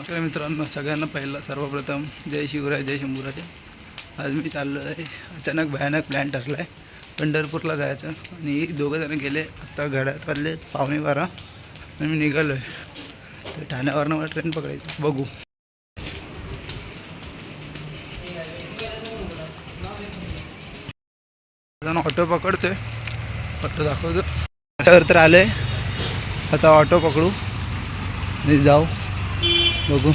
नमस्कार मित्रांनो सगळ्यांना पहिला सर्वप्रथम जय शिवराय जय शंभूराजे. आज मी चाललो आहे अचानक भयानक प्लॅन ठरला आहे पंढरपूरला जायचं आणि दोघं जण गेले आत्ता घड्यात वाजले पावणे बारा. आणि मी निघालो आहे तर ठाण्यावरनं मला ट्रेन पकडायची. बघू. ऑटो पकडतोय. ऑटो दाखवतो. तर आलो आहे आता ऑटो पकडू. आणि जाऊ. बघू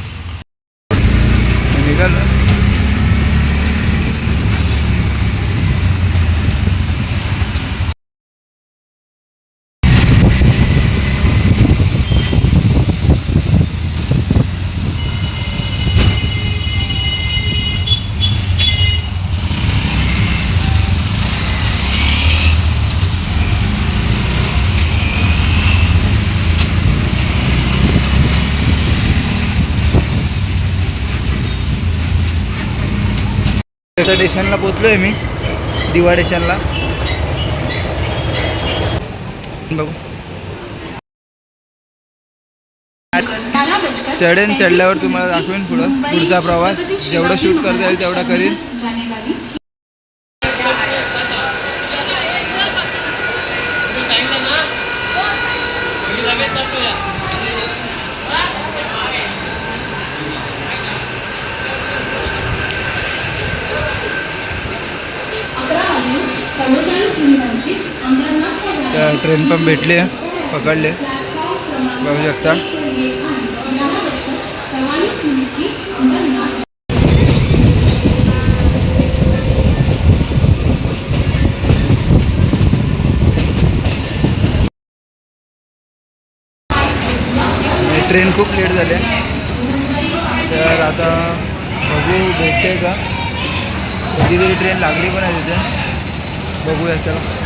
निघालो स्टेशनला पोचलो आहे मी दिवा स्टेशनला. बघू. चढेन चढल्यावर तुम्हाला दाखवेन पुढं. पुढचा प्रवास जेवढा शूट करता येईल तेवढा करीन. त्या ट्रेन पण भेटली आहे पकडले. बघू शकता. ट्रेन खूप लेट झाले. तर आता बघू भेटते का? कधीतरी ट्रेन लागली पण आहे तिथे. बघूया चला.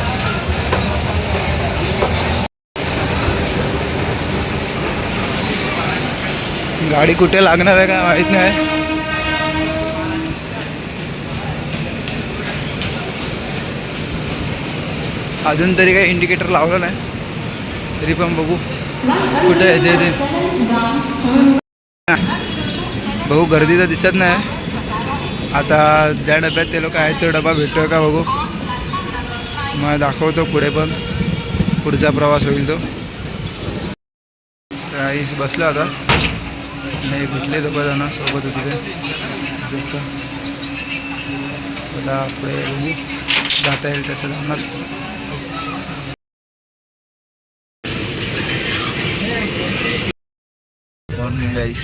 गाडी कुठे लागणार आहे काय माहीत नाही. अजून तरी काही इंडिकेटर लावलं नाही. तरी पण बघू. कुठे येते ते बघू गर्दी तर दिसत नाही. आता ज्या डब्यात ते लोक आहेत तो डबा भेटतोय का बघू. मग दाखवतो पुढे पण. पुढचा प्रवास होईल तो. तर आईस बसला नाही भेटले दोघं सोबत होते. ते आता पुढे बघू जाता येईल तसं जाणार. मॉर्निंग गाईस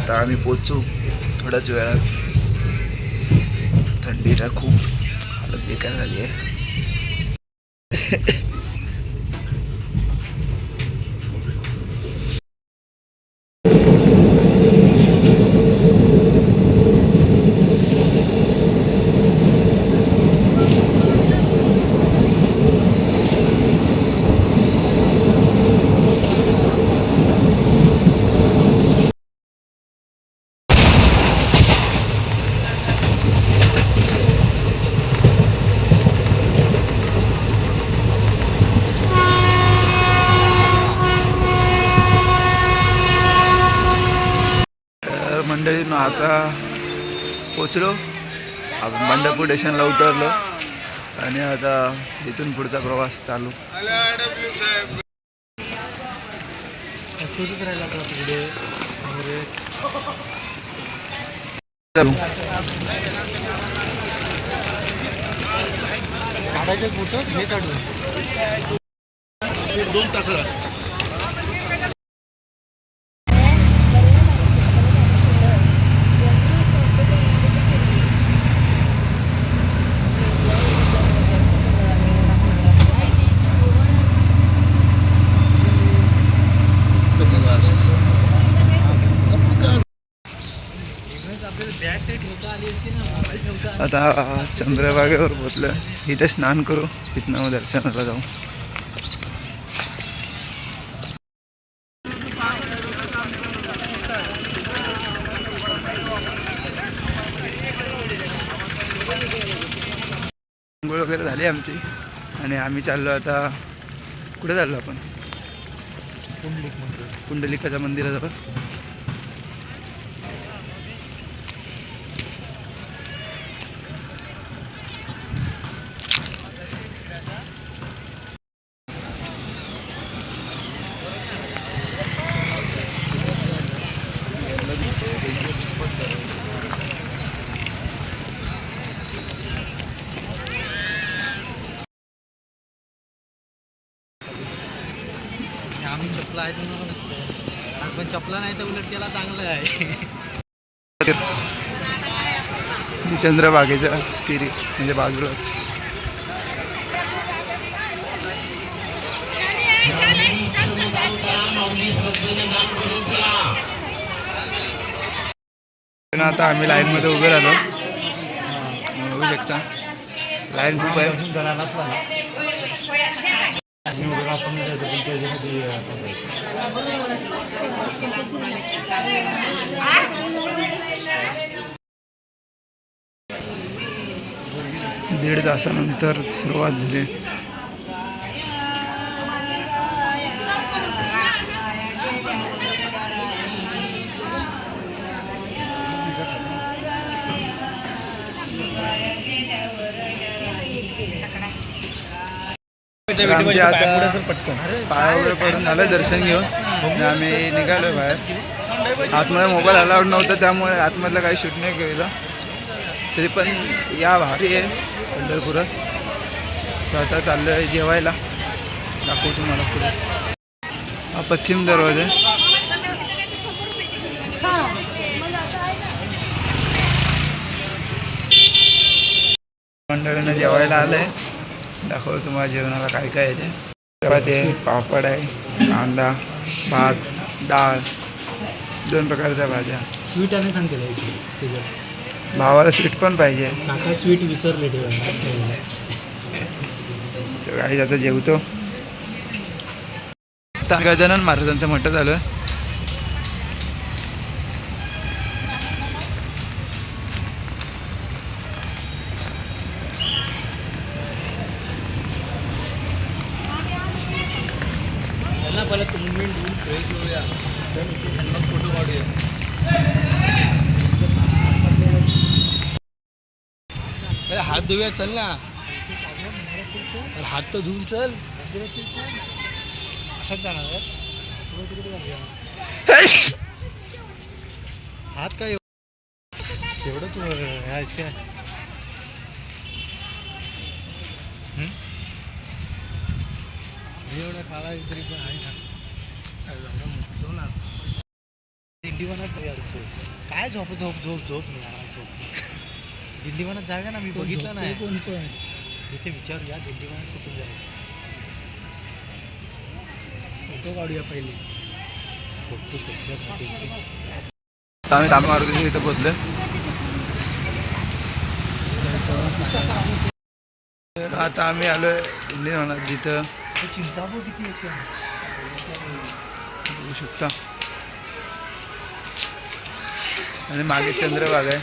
आता आम्ही पोचू थोड्याच वेळात. थंडीला खूप. हालत बेकार झाली आहे. मंडळीनं आता पोचलो. आपण पंढरपूर स्टेशनला उतरलो. आणि आता इथून पुढचा प्रवास चालू. चालू आता चंद्रभागेवर पोचलं इथे स्नान करू. तिथनं मग दर्शनाला जाऊ. आंघोळ वगैरे झाली आमची. आणि आम्ही चाललो आता कुठे चाललो आपण? पुंडलिकाच्या मंदिराजवळ. पण चपला नाही तर उलट केला चांगलं आहे चंद्रबागेच्या तिरी म्हणजे बाजूला आता आम्ही लाईनमध्ये उभे राहिलो. बघू शकता. लाईन खूप आहे. दीड तासानंतर सुरुवात झाली. तर आमचे आता पाय वगैरे पडून झालं दर्शन घेऊन. आणि आम्ही निघालो बाहेर. आतमध्ये मोबाईल अलाउड नव्हता त्यामुळे आतमधलं काही शूट नाही केलं. तरी पण या भारी आहे पंढरपुरात. तर आता चाललो आहे जेवायला. दाखवू तुम्हाला पुढे. हा पश्चिम दरवाजा आहे. मंडळीनं जेवायला आलंय. दाखवतो तुम्हाला जेवणाला काय काय आहे ते. चपाती आहे पापड आहे कांदा भात डाळ दोन प्रकारच्या भाज्या. स्वीट आणि सांगते त्याच्यात. भावाला स्वीट पण पाहिजे. काका स्वीट विसरले ठेवा तर काही आता जेवतो. आता गजानन महाराजांचं मठ झालं. फोटो काढूया हात धुऊया चल ना. अरे हात तर धुवून चल. असाच जाणार? हात काय एवढं तू आहेस काय? एवढं खाला तरी पण आहे ना अरे एवढं म्हटलो ना दिंडीवनात काय झोप झोप झोप झोप मी आराम झोप दिंडीवनात जाऊया ना मी बघितलं नाही. इथे विचार या दिंडीवनात कुठून जाऊया फोटो काढूया पहिले. फोटो कसल्या आम्ही तांबा मारुतीच्या इथं पोहोचलो तर आता आम्ही आलोय इंडियन जिथं. चिंचाबू किती येते बघू शकता. आणि मागे चंद्रभाग आहे.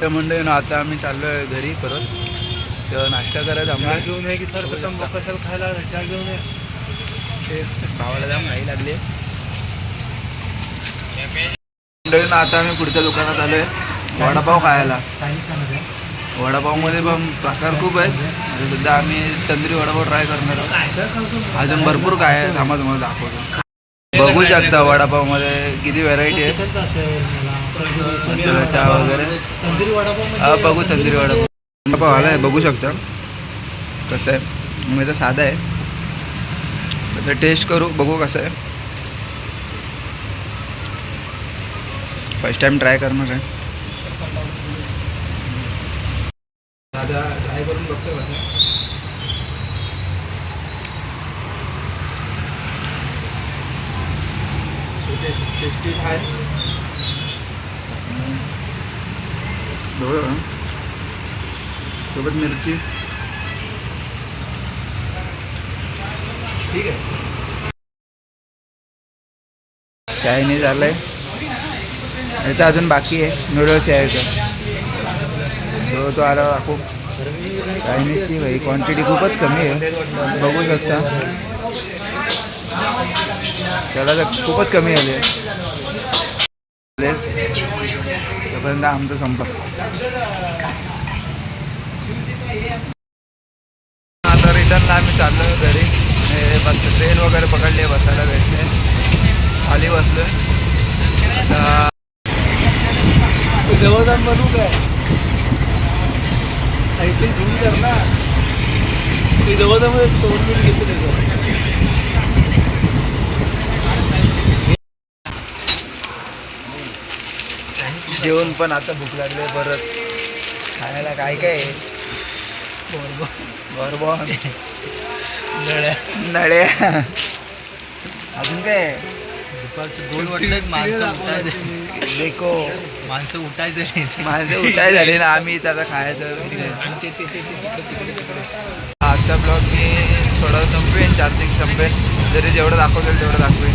तर मंडळी ना आता आम्ही चाललो आहे घरी परत. तर नाश्ता करायला चहा आम्ही घेऊन ये की सर प्रथम कशाला खायला? चहा घेऊन ये. भावाला जाऊन घाई लागली. मंडळी ना आता आम्ही पुढच्या दुकानात आलोय. वडापाव खायला. वडापावमध्ये पण प्रकार खूप आहेत. सध्या आम्ही तंदुरी वडापाव ट्राय करणार आहोत. अजून भरपूर काय आहे. थांबा तुम्हाला दाखवतो. बघू शकता वडापावमध्ये किती व्हरायटी आहे. मसाला चहा वगैरे. हा बघू तंदुरी वडापाव. वडापाव आला आहे बघू शकता. कसं आहे? मी तर साधा आहे. तर टेस्ट करू बघू कसं आहे. फर्स्ट टाइम ट्राय करणार आहे दादा ट्राय करून बघतो कसं टेस्टी आहे बघा सोबत मिरची ठीक आहे. चायनीज आलंय याचं अजून बाकी आहे नूडल्स यायचं सो तो आला दाखवू चायनीजची भाई क्वांटिटी खूपच कमी आहे बघू शकता त्याला तर खूपच कमी आले तोपर्यंत आमचं संपलं. आता रिटर्नला आम्ही चाललो घरी. बस ट्रेन वगैरे पकडली बसायला भेटले खाली बसलो आता देवदान बनवू काय? ऐकली झूम कर ना ते देवदामध्ये तोंड बिड त्याचं जेवण पण आता भूक लागली परत. खायला काय काय नळ्या. नळ्या. अजून काय? दुपारची दोन वाटलं माणसं उठायचे. देखो. माणसं उठायचे माझं उठाय झाले ना आम्ही त्याचा खायचं आजचा ब्लॉग मी थोडं संपवेन चार्जिंग संपेन. जरी जेवढं दाखवतील तेवढं दाखवेन.